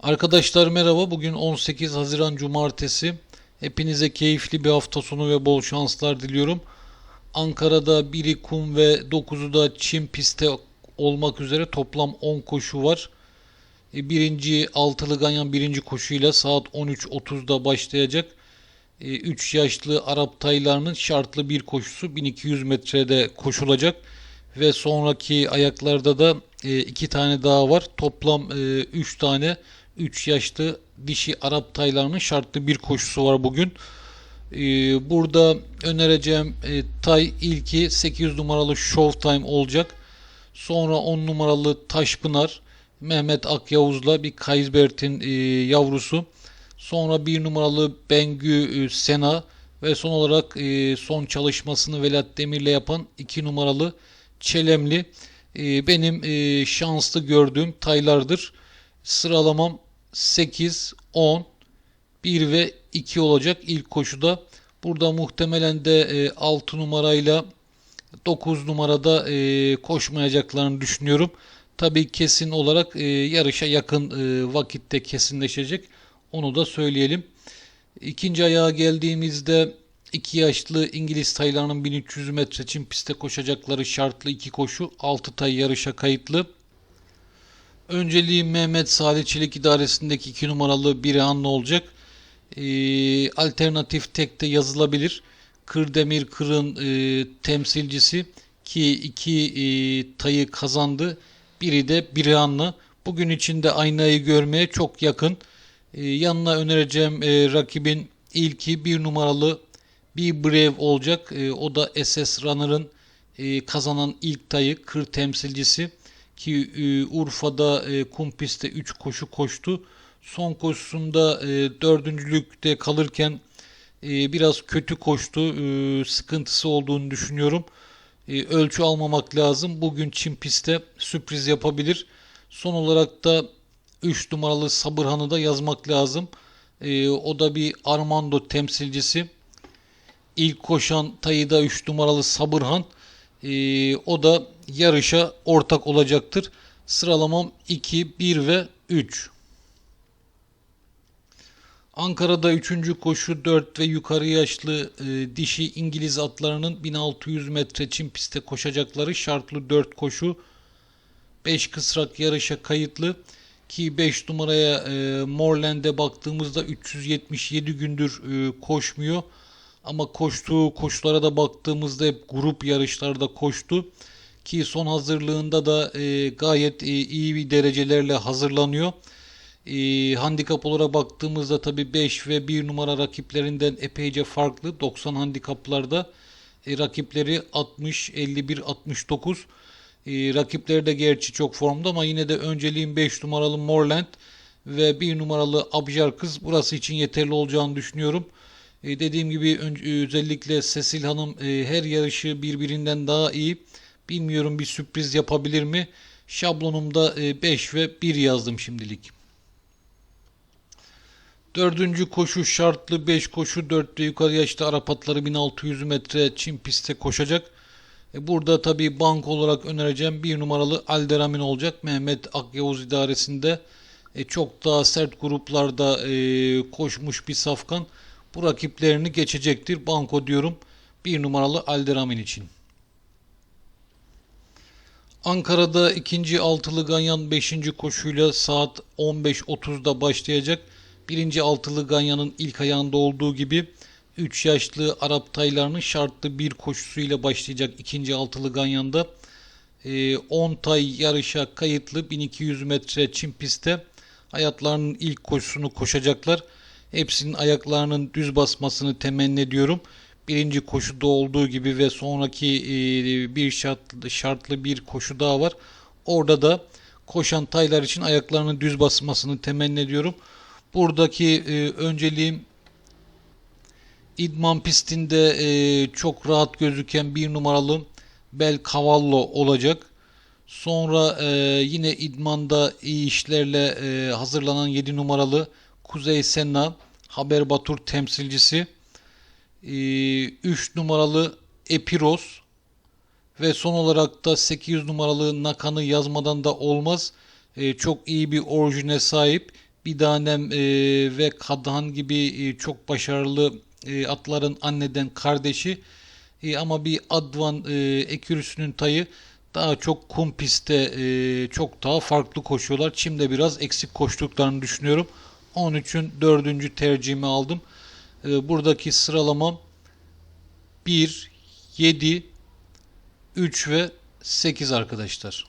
Arkadaşlar merhaba. Bugün 18 Haziran Cumartesi. Hepinize keyifli bir hafta sonu ve bol şanslar diliyorum. Ankara'da 1'i kum ve 9'u da çim pistte olmak üzere toplam 10 koşu var. E, Birinci altılı ganyan birinci koşuyla saat 13.30'da başlayacak. 3 yaşlı Arap taylarının şartlı bir koşusu 1200 metrede koşulacak. Ve sonraki ayaklarda da e, iki tane daha var. Toplam 3 tane 3 yaşlı dişi Arap taylarının şartlı bir koşusu var bugün. E, burada önereceğim e, tay ilki 800 numaralı Showtime olacak. Sonra 10 numaralı Taşpınar Mehmet Akyavuz'la bir Kaysbert'in e, yavrusu. Sonra 1 numaralı Bengü e, Sena ve son olarak son çalışmasını Velat Demir'le yapan 2 numaralı Çelemli benim şanslı gördüğüm taylardır. Sıralamam 8, 10, 1 ve 2 olacak ilk koşuda. Burada muhtemelen de e, 6 numarayla 9 numarada e, koşmayacaklarını düşünüyorum. Tabii kesin olarak e, yarışa yakın e, vakitte kesinleşecek. Onu da söyleyelim. İkinci ayağa geldiğimizde 2 yaşlı İngiliz taylarının 1300 metre için piste koşacakları şartlı iki koşu 6 tay yarışa kayıtlı. Önceliği Mehmet Salih Çelik idaresindeki 2 numaralı Birihanlı olacak. Ee, alternatif tek de yazılabilir. Kırdemir Kır'ın e, temsilcisi ki iki e, tayı kazandı. Biri de Birihanlı. Bugün içinde aynayı görmeye çok yakın. E, yanına önereceğim e, rakibin ilki bir numaralı bir Brave olacak. E, o da SS Runner'ın e, kazanan ilk tayı kır temsilcisi ki e, Urfa'da e, kum pistte 3 koşu koştu. Son koşusunda e, dördüncülükte kalırken e, biraz kötü koştu. E, sıkıntısı olduğunu düşünüyorum. E, ölçü almamak lazım. Bugün çim pistte sürpriz yapabilir. Son olarak da 3 numaralı Sabırhan'ı da yazmak lazım. E, o da bir Armando temsilcisi. İlk koşan tayıda 3 numaralı Sabırhan. E, o da yarışa ortak olacaktır. Sıralamam 2, 1 ve 3. Ankara'da 3. koşu 4 ve yukarı yaşlı e, dişi İngiliz atlarının 1600 metre çim pistte koşacakları şartlı 4 koşu 5 kısrak yarışa kayıtlı ki 5 numaraya e, Morland'e baktığımızda 377 gündür e, koşmuyor. Ama koştuğu koşulara da baktığımızda hep grup yarışlarda koştu. Ki son hazırlığında da e, gayet e, iyi bir derecelerle hazırlanıyor. E, handikap olarak baktığımızda tabi 5 ve 1 numara rakiplerinden epeyce farklı. 90 handikaplarda e, rakipleri 60, 51, 69. E, rakipleri de gerçi çok formda ama yine de önceliğin 5 numaralı Morland ve 1 numaralı Abjar Kız burası için yeterli olacağını düşünüyorum. E, dediğim gibi özellikle Sesil Hanım e, her yarışı birbirinden daha iyi. Bilmiyorum bir sürpriz yapabilir mi? Şablonumda 5 e, ve 1 yazdım şimdilik. Dördüncü koşu şartlı 5 koşu 4 ve yukarı yaşta Arap atları 1600 metre çim pistte koşacak. E, burada tabi bank olarak önereceğim bir numaralı Alderamin olacak. Mehmet Akyavuz idaresinde e, çok daha sert gruplarda e, koşmuş bir safkan. Bu rakiplerini geçecektir. Banko diyorum bir numaralı Alderamin için. Ankara'da ikinci altılı ganyan 5. koşuyla saat 15.30'da başlayacak. Birinci altılı ganyanın ilk ayağında olduğu gibi 3 yaşlı Arap taylarının şartlı bir koşusuyla başlayacak ikinci altılı ganyanda. 10 ee, tay yarışa kayıtlı 1200 metre çim pistte hayatlarının ilk koşusunu koşacaklar. Hepsinin ayaklarının düz basmasını temenni ediyorum. Birinci koşuda olduğu gibi ve sonraki e, bir şartlı, şartlı bir koşu daha var. Orada da koşan taylar için ayaklarının düz basmasını temenni ediyorum. Buradaki e, önceliğim idman pistinde e, çok rahat gözüken bir numaralı Bel Cavallo olacak. Sonra yine idmanda iyi işlerle hazırlanan 7 numaralı Kuzey Senna Haber Batur temsilcisi 3 ee, numaralı Epiros ve son olarak da 800 numaralı Nakan'ı yazmadan da olmaz. Ee, çok iyi bir orijine sahip Bidanem e, ve Kadhan gibi e, çok başarılı e, atların anneden kardeşi. E, ama bir Advan e, ekürüsünün tayı daha çok kum pistte e, çok daha farklı koşuyorlar. Çim'de biraz eksik koştuklarını düşünüyorum. Onun için dördüncü tercihimi aldım. E, buradaki sıralamam 1, 7, 3 ve 8 arkadaşlar.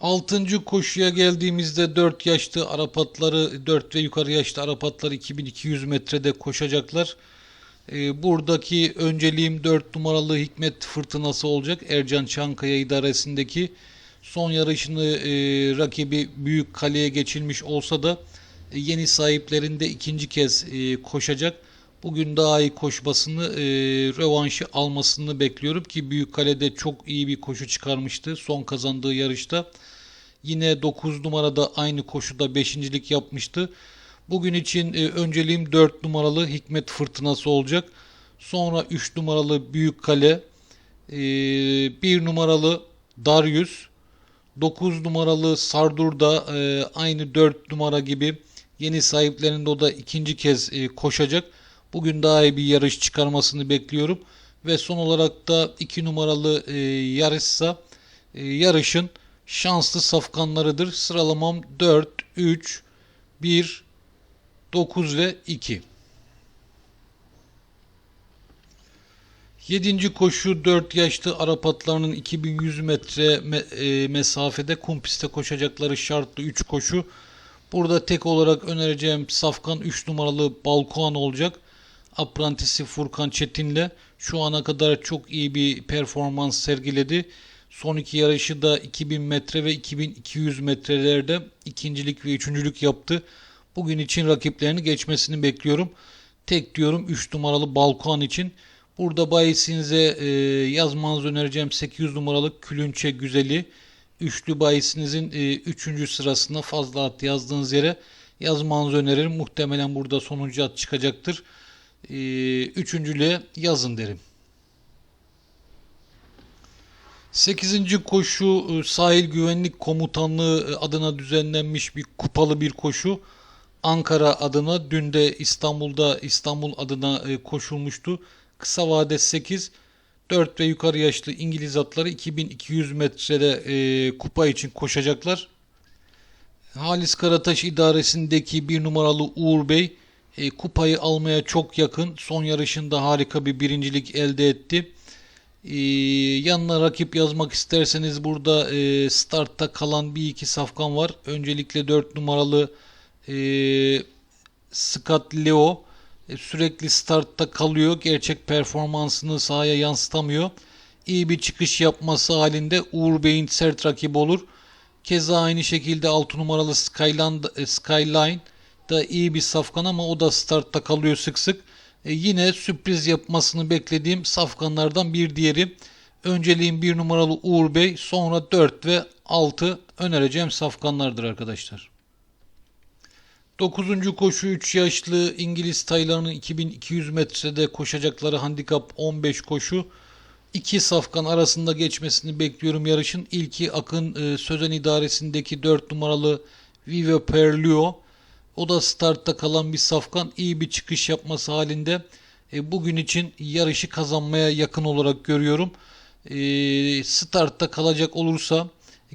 Altıncı koşuya geldiğimizde 4 yaşlı Arap atları 4 ve yukarı yaşlı Arap atları 2200 metrede koşacaklar. Ee, buradaki önceliğim 4 numaralı Hikmet Fırtınası olacak. Ercan Çankaya idaresindeki son yarışını e, rakibi Büyük Kale'ye geçilmiş olsa da e, yeni sahiplerinde ikinci kez e, koşacak. Bugün daha iyi koşmasını, e, rövanşı almasını bekliyorum ki Büyük Kale'de çok iyi bir koşu çıkarmıştı son kazandığı yarışta. Yine 9 numarada aynı koşuda beşincilik yapmıştı. Bugün için e, önceliğim 4 numaralı Hikmet Fırtınası olacak. Sonra 3 numaralı Büyük Kale, e, 1 numaralı Darius, 9 numaralı Sardur'da e, aynı 4 numara gibi yeni sahiplerinde o da ikinci kez e, koşacak. Bugün daha iyi bir yarış çıkarmasını bekliyorum. Ve son olarak da 2 numaralı e, yarışsa e, yarışın şanslı safkanlarıdır. Sıralamam 4, 3, 1, 9 ve 2. Yedinci koşu 4 yaşlı Arap atlarının 2100 metre me e, mesafede kum pistte koşacakları şartlı 3 koşu. Burada tek olarak önereceğim Safkan 3 numaralı Balkoğan olacak. Aprantisi Furkan Çetin'le şu ana kadar çok iyi bir performans sergiledi. Son iki yarışı da 2000 metre ve 2200 metrelerde ikincilik ve üçüncülük yaptı. Bugün için rakiplerini geçmesini bekliyorum. Tek diyorum 3 numaralı Balkoğan için. Burada bayisinize e, yazmanızı önereceğim 800 numaralı Külünçe Güzeli. Üçlü bayisinizin 3. E, sırasına fazla at yazdığınız yere yazmanızı öneririm. Muhtemelen burada sonuncu at çıkacaktır. E, üçüncülüğe yazın derim. 8. koşu e, sahil güvenlik komutanlığı e, adına düzenlenmiş bir kupalı bir koşu. Ankara adına dün de İstanbul'da İstanbul adına e, koşulmuştu. Kısa vade 8 4 ve yukarı yaşlı İngiliz atları 2200 metrede e, kupa için koşacaklar. Halis Karataş idaresindeki bir numaralı Uğur Bey e, kupayı almaya çok yakın. Son yarışında harika bir birincilik elde etti. E, yanına rakip yazmak isterseniz burada e, startta kalan bir iki safkan var. Öncelikle 4 numaralı e, Scott Leo sürekli startta kalıyor. Gerçek performansını sahaya yansıtamıyor. İyi bir çıkış yapması halinde Uğur Bey'in sert rakibi olur. Keza aynı şekilde 6 numaralı Skyline, e, Skyline da iyi bir safkan ama o da startta kalıyor sık sık. E yine sürpriz yapmasını beklediğim safkanlardan bir diğeri. Önceliğim 1 numaralı Uğur Bey sonra 4 ve 6 önereceğim safkanlardır arkadaşlar. 9. koşu 3 yaşlı İngiliz taylarının 2200 metrede koşacakları handikap 15 koşu. İki safkan arasında geçmesini bekliyorum yarışın. İlki Akın e, Sözen idaresindeki 4 numaralı Vive Perlio. O da startta kalan bir safkan. iyi bir çıkış yapması halinde e, bugün için yarışı kazanmaya yakın olarak görüyorum. E, startta kalacak olursa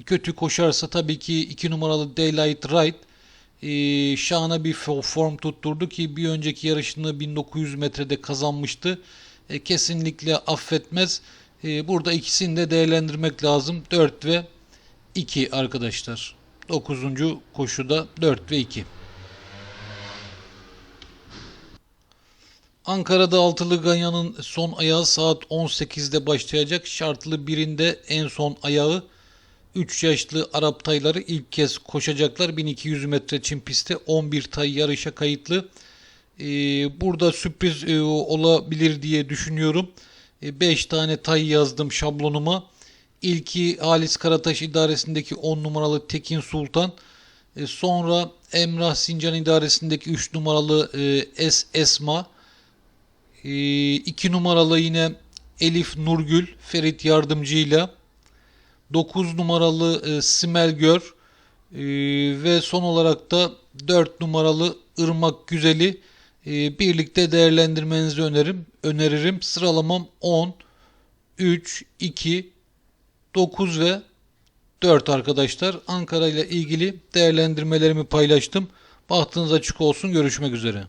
kötü koşarsa tabii ki 2 numaralı Daylight Ride e, şahane bir form tutturdu ki bir önceki yarışını 1900 metrede kazanmıştı. E, kesinlikle affetmez. E, burada ikisini de değerlendirmek lazım. 4 ve 2 arkadaşlar. 9. koşuda 4 ve 2. Ankara'da altılı ganyanın son ayağı saat 18'de başlayacak. Şartlı birinde en son ayağı 3 yaşlı Arap tayları ilk kez koşacaklar. 1200 metre çim pistte 11 tay yarışa kayıtlı. Ee, burada sürpriz e, olabilir diye düşünüyorum. 5 e, tane tay yazdım şablonuma. İlki Halis Karataş idaresindeki 10 numaralı Tekin Sultan. E, sonra Emrah Sincan idaresindeki 3 numaralı e, Es Esma. 2 e, numaralı yine Elif Nurgül Ferit Yardımcı ile 9 numaralı e, Simel Gör Ee, ve son olarak da 4 numaralı Irmak Güzeli e, birlikte değerlendirmenizi öneririm. öneririm. Sıralamam 10, 3, 2, 9 ve 4 arkadaşlar. Ankara ile ilgili değerlendirmelerimi paylaştım. Bahtınız açık olsun. Görüşmek üzere.